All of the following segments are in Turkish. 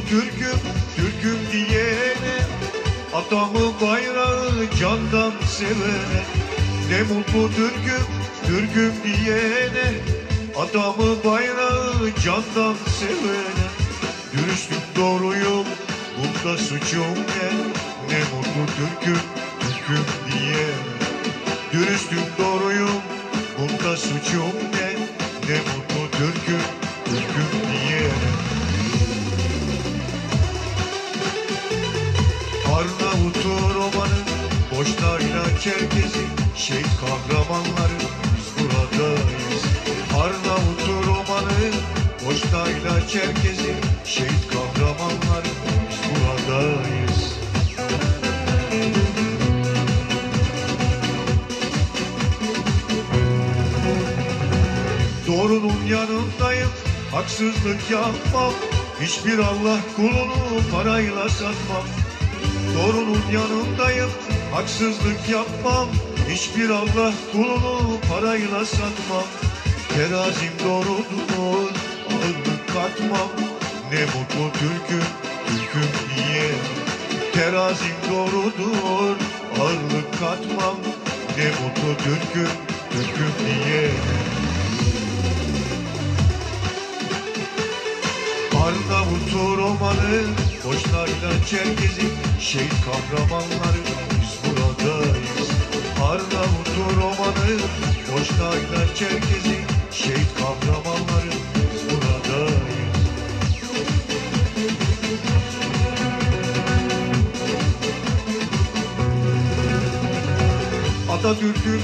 Türk'üm, Türk'üm diyene Atamı bayrağı candan sevene. Ne mutlu Türk'üm, Türk'üm diyene Atamı bayrağı candan sevene. Dürüstlük doğruyum, bunda suçum ne Ne mutlu Türk'üm, Türk'üm diyene. Dürüstlük doğruyum, bunda suçum ne Ne mutlu Türk'üm, Türk'üm diyene Çerkezi, şehit kahramanları biz buradayız. Arnavut romanı, Boşnayla Çerkezi, şehit kahramanları biz buradayız. Doğrunun yanındayım, haksızlık yapmam. Hiçbir Allah kulunu parayla satmam. Doğrunun yanındayım, haksızlık yapmam. Hiçbir Allah kulunu parayla satmam. Terazim doğrudur, ağırlık katmam. Ne mutlu Türk'üm, Türk'üm diye. Terazim doğrudur, ağırlık katmam. Ne mutlu Türk'üm, Türk'üm diye. Arnavut romanı, Boşnayla Çerkezi, şehit kahramanları. Arnavut romanı, Boşnayla Çerkezi, şehit kahramanları biz buradayız.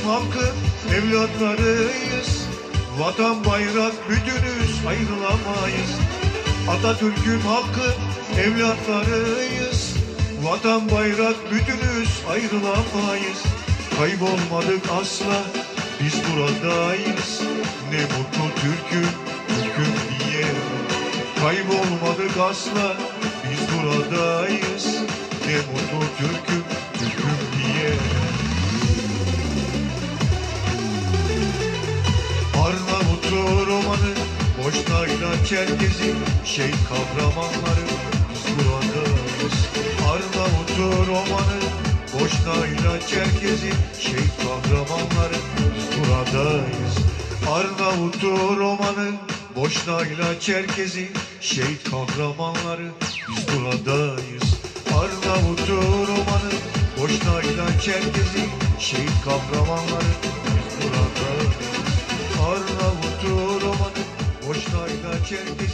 Halkı evlatlarıyız. Vatan bayrak bütünüz ayrılamayız. Atatürk'ün halkı evlatlarıyız. Vatan bayrak bütünüz ayrılamayız. Kaybolmadık asla biz buradayız. Ne mutlu Türk'üm, Türk'üm diye. Kaybolmadık asla biz buradayız. Ne mutlu Türk'üm, Türk'üm diye. Arnavut romanı, Boşnayla Çerkezi, şehit kahramanları biz buradayız. Arnavut romanı, Boşnayla Çerkezi, şehit kahramanları buradayız. Arnavut romanı, Boşnayla Çerkezi, şehit kahramanları biz buradayız. Arnavut romanı, Boşnayla Çerkezi, şehit kahramanları biz buradayız. Arnavut romanı, Boşnayla Çerkezi,